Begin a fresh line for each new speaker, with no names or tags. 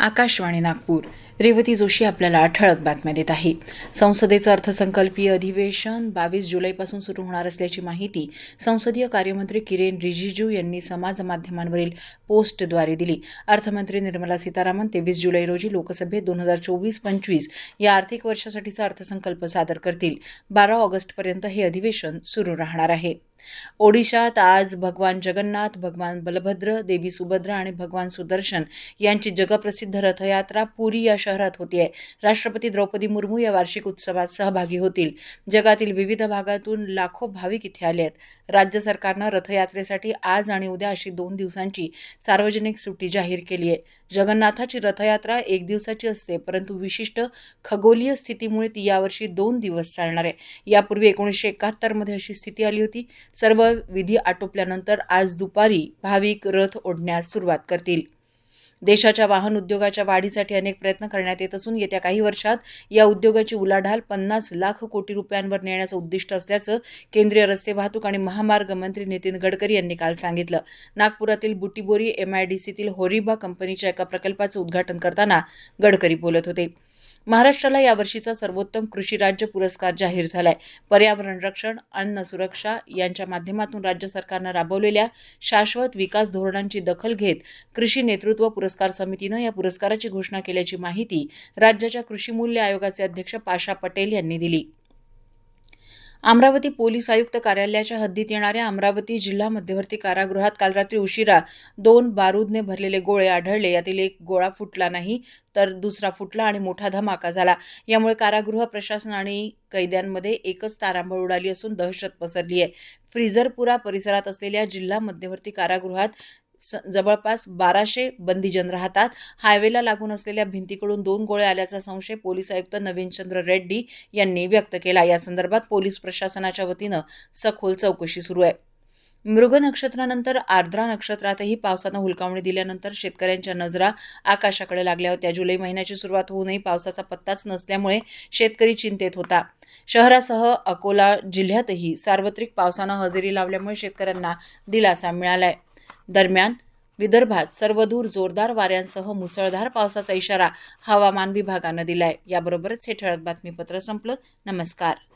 आकाशवाणी नागपूर रेवती जोशी आपल्याला ठळक बातम्या देत आहे संसदेचं अर्थसंकल्पीय अधिवेशन बावीस जुलैपासून सुरू होणार असल्याची माहिती संसदीय कार्यमंत्री किरेन रिजिजू यांनी समाज माध्यमांवरील पोस्टद्वारे दिली अर्थमंत्री निर्मला सीतारामन तेवीस जुलै रोजी लोकसभेत दोन हजार चोवीस पंचवीस या आर्थिक वर्षासाठीचा अर्थसंकल्प सादर करतील बारा ऑगस्टपर्यंत हे अधिवेशन सुरू राहणार आहे ओडिशात आज भगवान जगन्नाथ भगवान बलभद्र देवी सुभद्रा आणि भगवान सुदर्शन यांची जगप्रसिद्ध रथयात्रा पुरी या शहरात होती आहे राष्ट्रपती द्रौपदी मुर्मू या वार्षिक उत्सवात सहभागी होतील जगातील विविध भागातून लाखो भाविक इथे आले आहेत राज्य सरकारनं रथयात्रेसाठी आज आणि उद्या अशी दोन दिवसांची सार्वजनिक सुट्टी जाहीर केली आहे जगन्नाथाची रथयात्रा एक दिवसाची असते परंतु विशिष्ट खगोलीय स्थितीमुळे ती यावर्षी दोन दिवस चालणार आहे यापूर्वी एकोणीसशे एकाहत्तरमध्ये अशी स्थिती आली होती सर्व विधी आटोपल्यानंतर आज दुपारी भाविक रथ ओढण्यास सुरुवात करतील देशाच्या वाहन उद्योगाच्या वाढीसाठी अनेक प्रयत्न करण्यात येत असून येत्या काही वर्षात या उद्योगाची उलाढाल पन्नास लाख कोटी रुपयांवर नेण्याचं उद्दिष्ट असल्याचं केंद्रीय रस्ते वाहतूक आणि महामार्ग मंत्री नितीन गडकरी यांनी काल सांगितलं नागपुरातील बुटीबोरी एमआयडीसीतील होरिबा कंपनीच्या एका प्रकल्पाचं उद्घाटन करताना गडकरी बोलत होते महाराष्ट्राला यावर्षीचा सर्वोत्तम कृषी राज्य पुरस्कार जाहीर झालाय पर्यावरण रक्षण अन्न सुरक्षा यांच्या माध्यमातून राज्य सरकारनं राबवलेल्या शाश्वत विकास धोरणांची दखल घेत कृषी नेतृत्व पुरस्कार समितीनं या पुरस्काराची घोषणा केल्याची माहिती राज्याच्या कृषी मूल्य आयोगाचे अध्यक्ष पाशा पटेल यांनी दिली अमरावती पोलीस आयुक्त कार्यालयाच्या हद्दीत येणाऱ्या अमरावती जिल्हा मध्यवर्ती कारागृहात काल रात्री उशिरा दोन बारूदने भरलेले गोळे आढळले यातील एक गोळा फुटला नाही तर दुसरा फुटला आणि मोठा धमाका झाला यामुळे कारागृह प्रशासन आणि कैद्यांमध्ये एकच तारांबळ उडाली असून दहशत पसरली आहे फ्रीजरपुरा परिसरात असलेल्या जिल्हा मध्यवर्ती कारागृहात जवळपास बाराशे बंदीजन राहतात हायवेला लागून असलेल्या भिंतीकडून दोन गोळे आल्याचा संशय पोलीस आयुक्त नवीनचंद्र रेड्डी यांनी व्यक्त केला या संदर्भात पोलीस प्रशासनाच्या वतीनं सखोल चौकशी सुरू आहे मृग नक्षत्रानंतर आर्द्रा नक्षत्रातही पावसानं हुलकावणी दिल्यानंतर शेतकऱ्यांच्या नजरा आकाशाकडे लागल्या होत्या जुलै महिन्याची सुरुवात होऊनही पावसाचा पत्ताच नसल्यामुळे शेतकरी चिंतेत होता शहरासह अकोला जिल्ह्यातही सार्वत्रिक पावसानं हजेरी लावल्यामुळे शेतकऱ्यांना दिलासा मिळाला आहे दरम्यान विदर्भात सर्वदूर जोरदार वाऱ्यांसह मुसळधार पावसाचा इशारा हवामान विभागानं दिलाय याबरोबरच हे ठळक बातमीपत्र संपलं नमस्कार